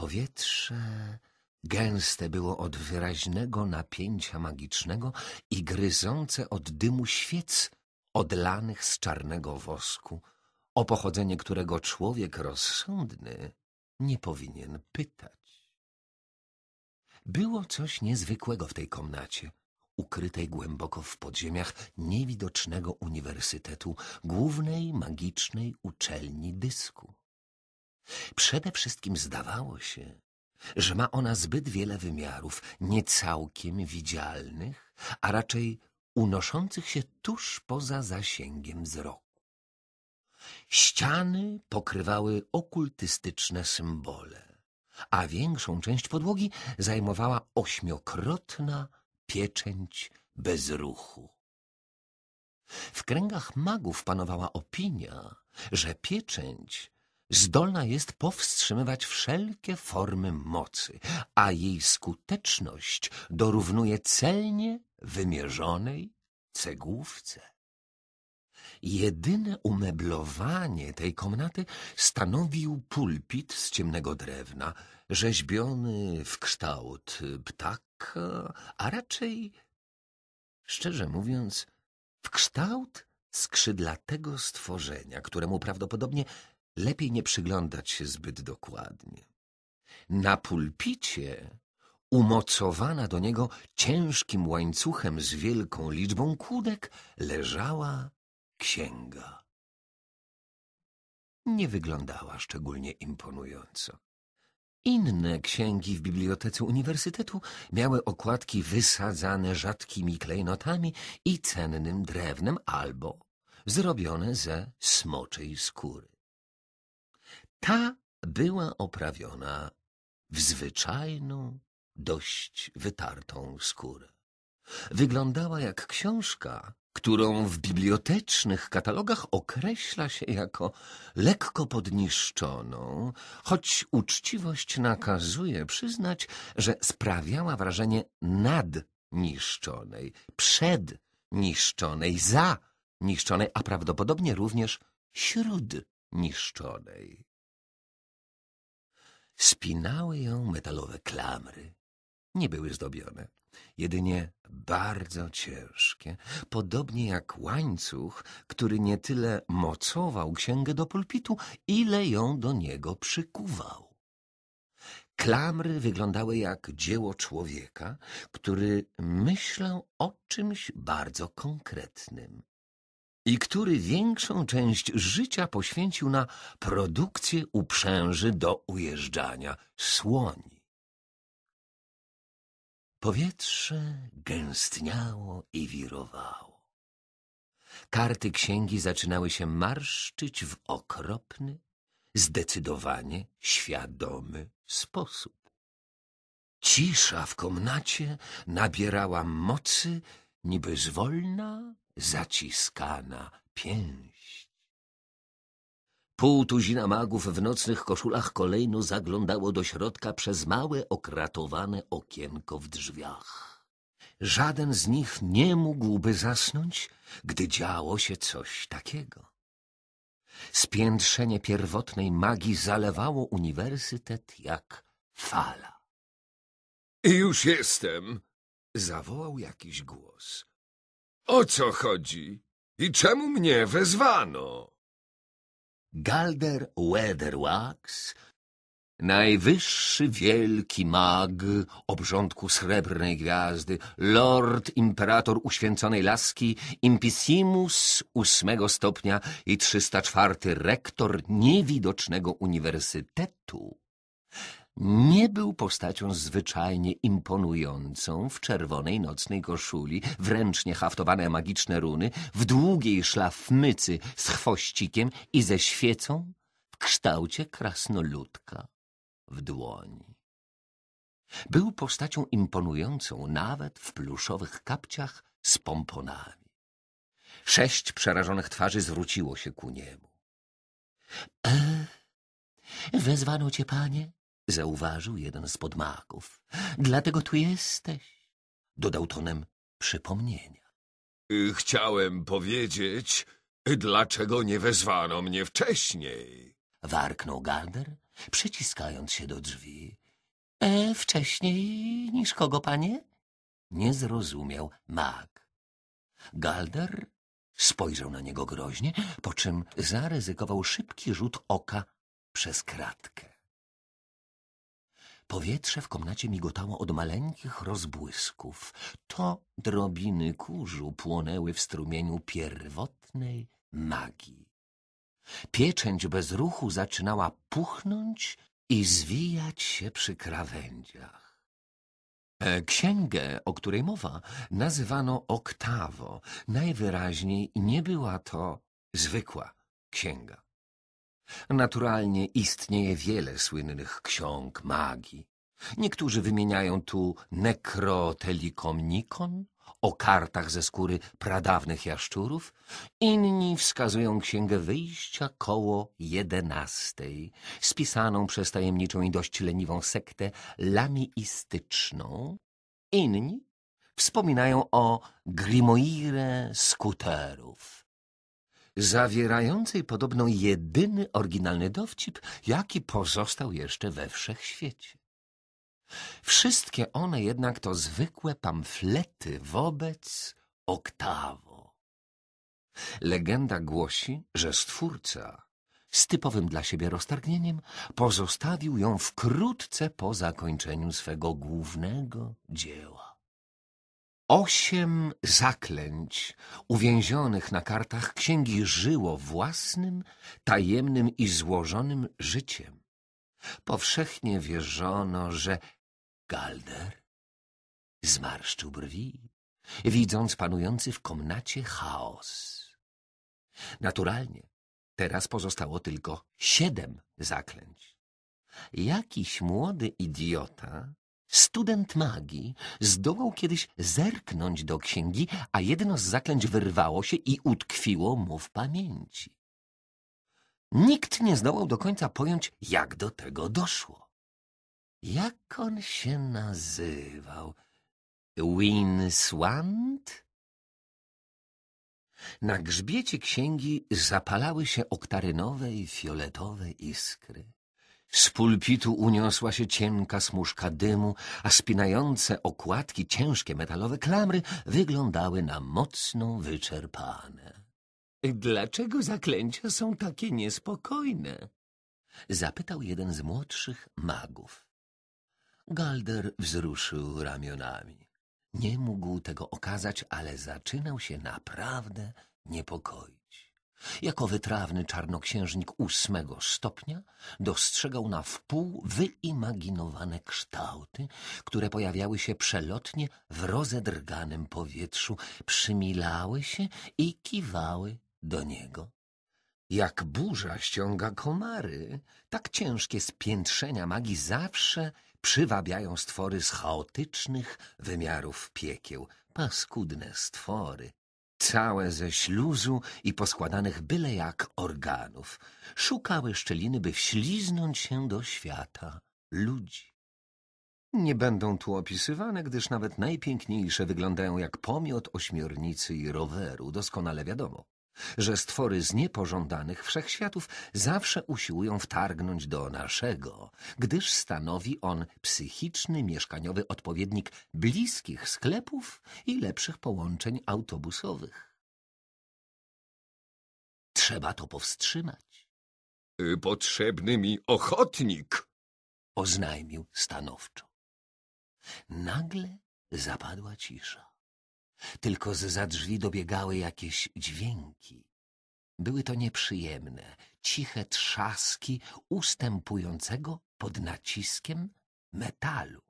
Powietrze gęste było od wyraźnego napięcia magicznego i gryzące od dymu świec odlanych z czarnego wosku, o pochodzenie którego człowiek rozsądny nie powinien pytać. Było coś niezwykłego w tej komnacie, ukrytej głęboko w podziemiach niewidocznego uniwersytetu, głównej magicznej uczelni dysku. Przede wszystkim zdawało się, że ma ona zbyt wiele wymiarów, nie całkiem widzialnych, a raczej unoszących się tuż poza zasięgiem wzroku. Ściany pokrywały okultystyczne symbole, a większą część podłogi zajmowała ośmiokrotna pieczęć bez ruchu. W kręgach magów panowała opinia, że pieczęć zdolna jest powstrzymywać wszelkie formy mocy, a jej skuteczność dorównuje celnie wymierzonej cegłówce. Jedyne umeblowanie tej komnaty stanowił pulpit z ciemnego drewna, rzeźbiony w kształt ptaka, a raczej, szczerze mówiąc, w kształt skrzydlatego stworzenia, któremu prawdopodobnie lepiej nie przyglądać się zbyt dokładnie. Na pulpicie, umocowana do niego ciężkim łańcuchem z wielką liczbą kłódek, leżała księga. Nie wyglądała szczególnie imponująco. Inne księgi w bibliotece uniwersytetu miały okładki wysadzane rzadkimi klejnotami i cennym drewnem albo zrobione ze smoczej skóry. Ta była oprawiona w zwyczajną, dość wytartą skórę. Wyglądała jak książka, którą w bibliotecznych katalogach określa się jako lekko podniszczoną, choć uczciwość nakazuje przyznać, że sprawiała wrażenie nadniszczonej, przedniszczonej, zaniszczonej, a prawdopodobnie również śródniszczonej. Spinały ją metalowe klamry. Nie były zdobione, jedynie bardzo ciężkie, podobnie jak łańcuch, który nie tyle mocował księgę do pulpitu, ile ją do niego przykuwał. Klamry wyglądały jak dzieło człowieka, który myślał o czymś bardzo konkretnym i który większą część życia poświęcił na produkcję uprzęży do ujeżdżania słoni. Powietrze gęstniało i wirowało. Karty księgi zaczynały się marszczyć w okropny, zdecydowanie świadomy sposób. Cisza w komnacie nabierała mocy, niby zwolna zaciskana pięść. Pół tuzina magów w nocnych koszulach kolejno zaglądało do środka przez małe, okratowane okienko w drzwiach. Żaden z nich nie mógłby zasnąć, gdy działo się coś takiego. Spiętrzenie pierwotnej magii zalewało uniwersytet jak fala. — Już jestem! — zawołał jakiś głos. O co chodzi? I czemu mnie wezwano? Galder Weatherwax, najwyższy wielki mag obrządku srebrnej gwiazdy, lord imperator uświęconej laski, impissimus ósmego stopnia i 304 rektor niewidocznego uniwersytetu, nie był postacią zwyczajnie imponującą w czerwonej nocnej koszuli, w ręcznie haftowane magiczne runy, w długiej szlafmycy z chwościkiem i ze świecą w kształcie krasnoludka w dłoni. Był postacią imponującą nawet w pluszowych kapciach z pomponami. Sześć przerażonych twarzy zwróciło się ku niemu. — E, wezwano cię, panie? Zauważył jeden z podmaków. Dlatego tu jesteś, dodał tonem przypomnienia. Chciałem powiedzieć, dlaczego nie wezwano mnie wcześniej. Warknął Galder przyciskając się do drzwi. E, wcześniej niż kogo, panie? Nie zrozumiał mag. Galder spojrzał na niego groźnie, po czym zaryzykował szybki rzut oka przez kratkę. Powietrze w komnacie migotało od maleńkich rozbłysków. To drobiny kurzu płonęły w strumieniu pierwotnej magii. Pieczęć bez ruchu zaczynała puchnąć i zwijać się przy krawędziach. E, księgę, o której mowa, nazywano oktawo. Najwyraźniej nie była to zwykła księga. Naturalnie istnieje wiele słynnych ksiąg magii. Niektórzy wymieniają tu Necrotelikomnikon o kartach ze skóry pradawnych jaszczurów, inni wskazują księgę wyjścia koło jedenastej, spisaną przez tajemniczą i dość leniwą sektę lamiistyczną. Inni wspominają o Grimoire skuterów, zawierającej podobno jedyny oryginalny dowcip, jaki pozostał jeszcze we wszechświecie. Wszystkie one jednak to zwykłe pamflety wobec Oktawo. Legenda głosi, że stwórca z typowym dla siebie roztargnieniem pozostawił ją wkrótce po zakończeniu swego głównego dzieła. Osiem zaklęć uwięzionych na kartach księgi żyło własnym, tajemnym i złożonym życiem. Powszechnie wierzono, że Galder zmarszczył brwi, widząc panujący w komnacie chaos. Naturalnie teraz pozostało tylko siedem zaklęć. Jakiś młody idiota, student magii, zdołał kiedyś zerknąć do księgi, a jedno z zaklęć wyrwało się i utkwiło mu w pamięci. Nikt nie zdołał do końca pojąć, jak do tego doszło. Jak on się nazywał? Winswand? Na grzbiecie księgi zapalały się oktarynowe i fioletowe iskry. Z pulpitu uniosła się cienka smuszka dymu, a spinające okładki ciężkie metalowe klamry wyglądały na mocno wyczerpane. Dlaczego zaklęcia są takie niespokojne? Zapytał jeden z młodszych magów. Galder wzruszył ramionami. Nie mógł tego okazać, ale zaczynał się naprawdę niepokoić. Jako wytrawny czarnoksiężnik ósmego stopnia dostrzegał na wpół wyimaginowane kształty, które pojawiały się przelotnie w rozedrganym powietrzu, przymilały się i kiwały do niego. Jak burza ściąga komary, tak ciężkie spiętrzenia magii zawsze przywabiają stwory z chaotycznych wymiarów piekieł. Paskudne stwory, całe ze śluzu i poskładanych byle jak organów. Szukały szczeliny, by wśliznąć się do świata ludzi. Nie będą tu opisywane, gdyż nawet najpiękniejsze wyglądają jak pomiot ośmiornicy i roweru, doskonale wiadomo że stwory z niepożądanych wszechświatów zawsze usiłują wtargnąć do naszego, gdyż stanowi on psychiczny, mieszkaniowy odpowiednik bliskich sklepów i lepszych połączeń autobusowych. Trzeba to powstrzymać. Y, potrzebny mi ochotnik, oznajmił stanowczo. Nagle zapadła cisza. Tylko z za drzwi dobiegały jakieś dźwięki. Były to nieprzyjemne, ciche trzaski ustępującego pod naciskiem metalu.